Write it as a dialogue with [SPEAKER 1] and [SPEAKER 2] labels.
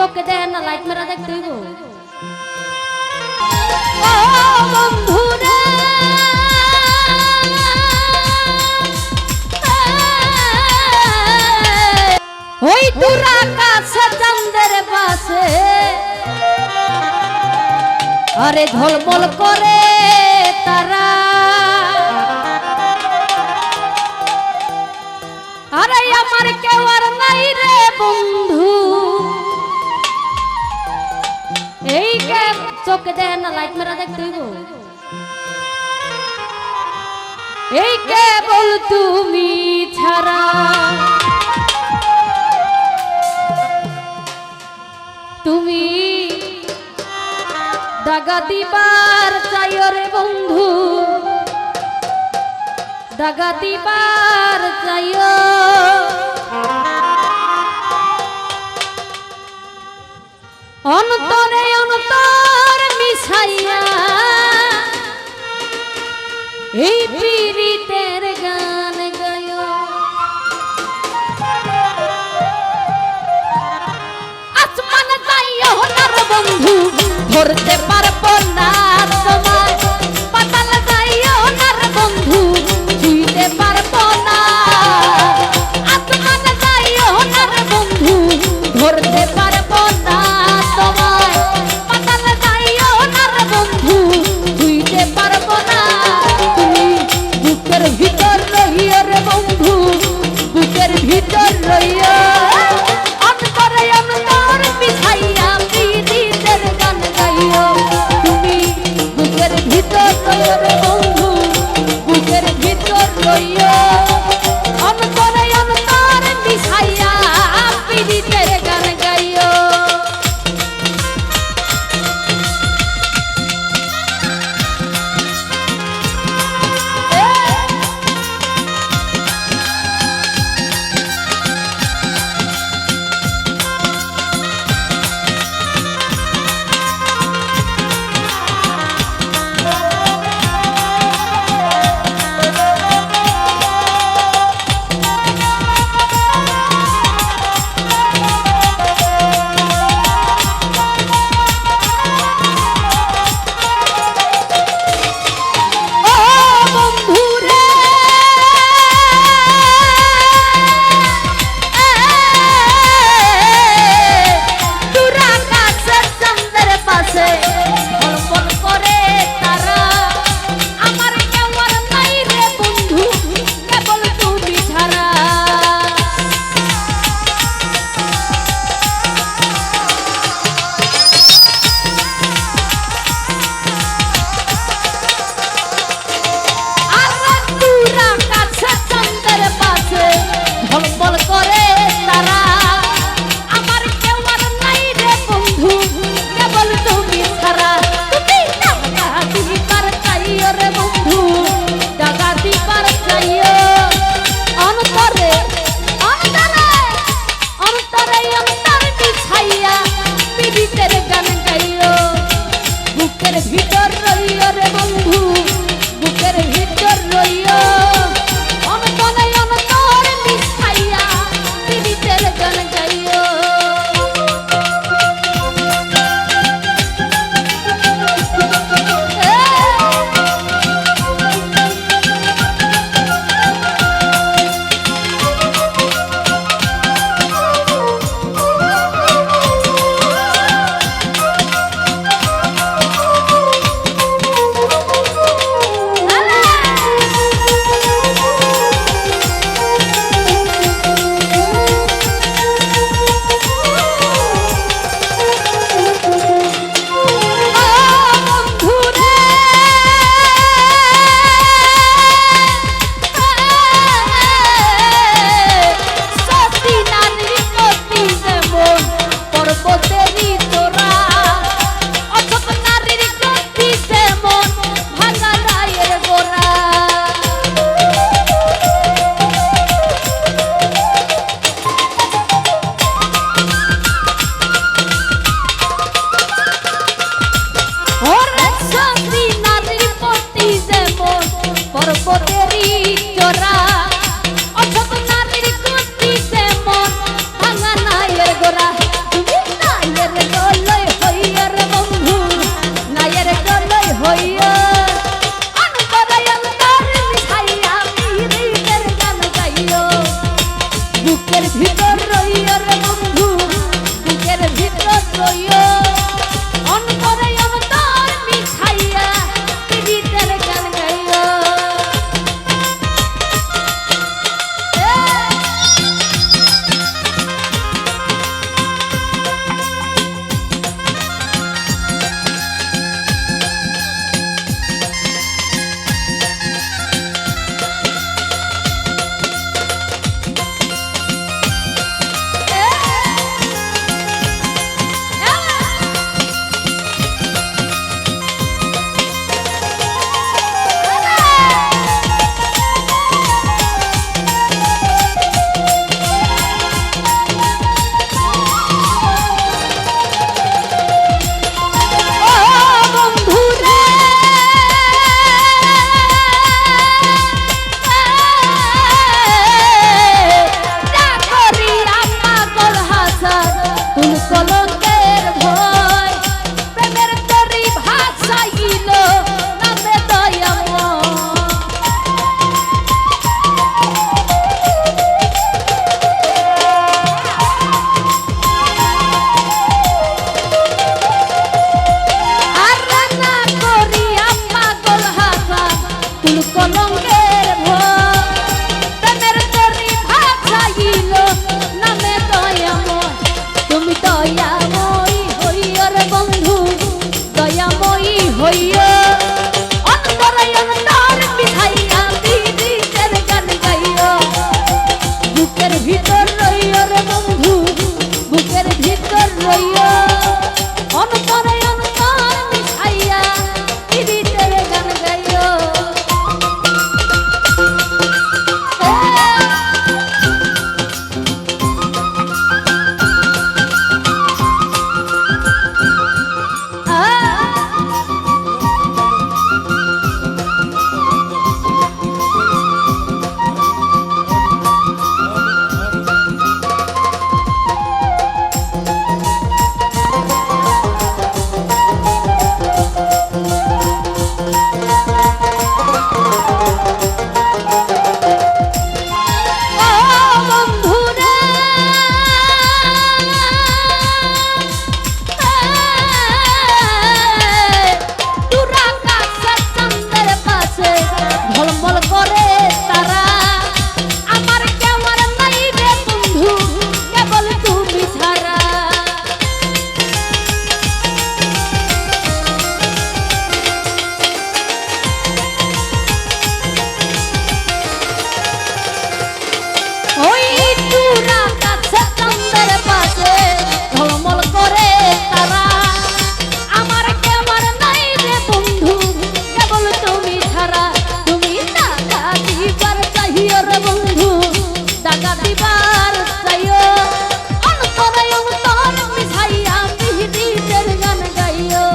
[SPEAKER 1] চোখে দেয় না, লাইট মেরা দেখতে হইব ও বন্ধু রে। ওই দূর আকাশে চাঁদের পাশে। আরে ঝলমল করে তারা। আরে আমার কেউ আর নাই রে বন্ধু। এই কে চোখে দেয় না, লাইট মেরা দেখতে হইব এই কেবল তুমি ছাড়া। তুমি দাগা দিবার চাই রে বন্ধু। দাগা দিবার চাই অন্তরে অন্তর মিশাইয়া এই পীড়িতের গান গায় আসমান যাইও না রে বন্ধু ধরতে ভিতর